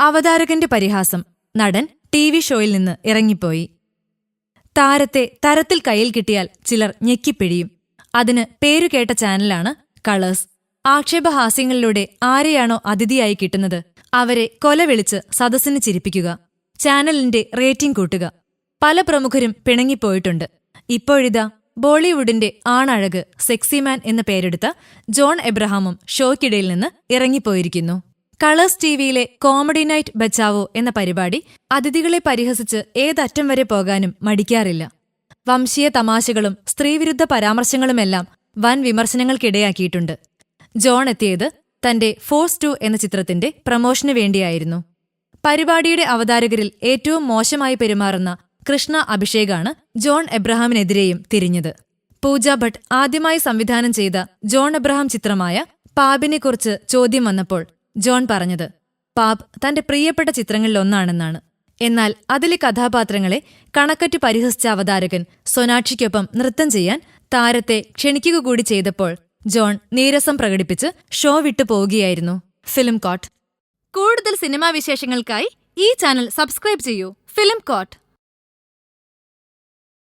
അവതാരകന്റെ പരിഹാസം. നടൻ T V ഷോയിൽ നിന്ന് ഇറങ്ങിപ്പോയി. താരത്തെ തരത്തിൽ കയ്യിൽ കിട്ടിയാൽ ചിലർ ഞെക്കിപ്പിഴിയും അതിന് പേരുകേട്ട ചാനലാണ് കളേഴ്സ്. ആക്ഷേപഹാസ്യങ്ങളിലൂടെ ആരെയാണോ അതിഥിയായി കിട്ടുന്നത് അവരെ കൊല വിളിച്ച് സദസ്സിന് ചിരിപ്പിക്കുക. ചാനലിന്റെ റേറ്റിംഗ് കൂട്ടുക. പല പ്രമുഖരും പിണങ്ങിപ്പോയിട്ടുണ്ട്. ഇപ്പോഴിതാ ബോളിവുഡിന്റെ ആണഴക് സെക്സിമാൻ എന്ന പേരെടുത്ത ജോൺ എബ്രഹാമും ഷോയ്ക്കിടയിൽ നിന്ന് ഇറങ്ങിപ്പോയിരിക്കുന്നു. കളേഴ്സ് ടിവിയിലെ കോമഡി നൈറ്റ് ബച്ചാവോ എന്ന പരിപാടി അതിഥികളെ പരിഹസിച്ച് ഏതറ്റം വരെ പോകാനും മടിക്കാറില്ല. വംശീയ തമാശകളും സ്ത്രീവിരുദ്ധ പരാമർശങ്ങളുമെല്ലാം വൻ വിമർശനങ്ങൾക്കിടയാക്കിയിട്ടുണ്ട്. ജോൺ എത്തിയത് തന്റെ ഫോഴ്സ് ടു എന്ന ചിത്രത്തിന്റെ പ്രമോഷന് വേണ്ടിയായിരുന്നു. പരിപാടിയുടെ അവതാരകരിൽ ഏറ്റവും മോശമായി പെരുമാറുന്ന കൃഷ്ണ അഭിഷേകാണ് ജോൺ എബ്രഹാമിനെതിരെയും തിരിഞ്ഞത്. പൂജ ഭട്ട് ആദ്യമായി സംവിധാനം ചെയ്ത ജോൺ എബ്രഹാം ചിത്രമായ പാബിനെക്കുറിച്ച് ചോദ്യം വന്നപ്പോൾ ജോൺ പറഞ്ഞത് പാബ് തന്റെ പ്രിയപ്പെട്ട ചിത്രങ്ങളിലൊന്നാണെന്നാണ്. എന്നാൽ അതിലെ കഥാപാത്രങ്ങളെ കണക്കറ്റ് പരിഹസിച്ച അവതാരകൻ സൊനാക്ഷിക്കൊപ്പം നൃത്തം ചെയ്യാൻ താരത്തെ ക്ഷണിക്കുക കൂടി ചെയ്തപ്പോൾ ജോൺ നീരസം പ്രകടിപ്പിച്ച് ഷോ വിട്ടു പോവുകയായിരുന്നു. ഫിലിം കോട്ട്. കൂടുതൽ സിനിമാ വിശേഷങ്ങൾക്കായി ഈ ചാനൽ സബ്സ്ക്രൈബ് ചെയ്യൂ. Film coat.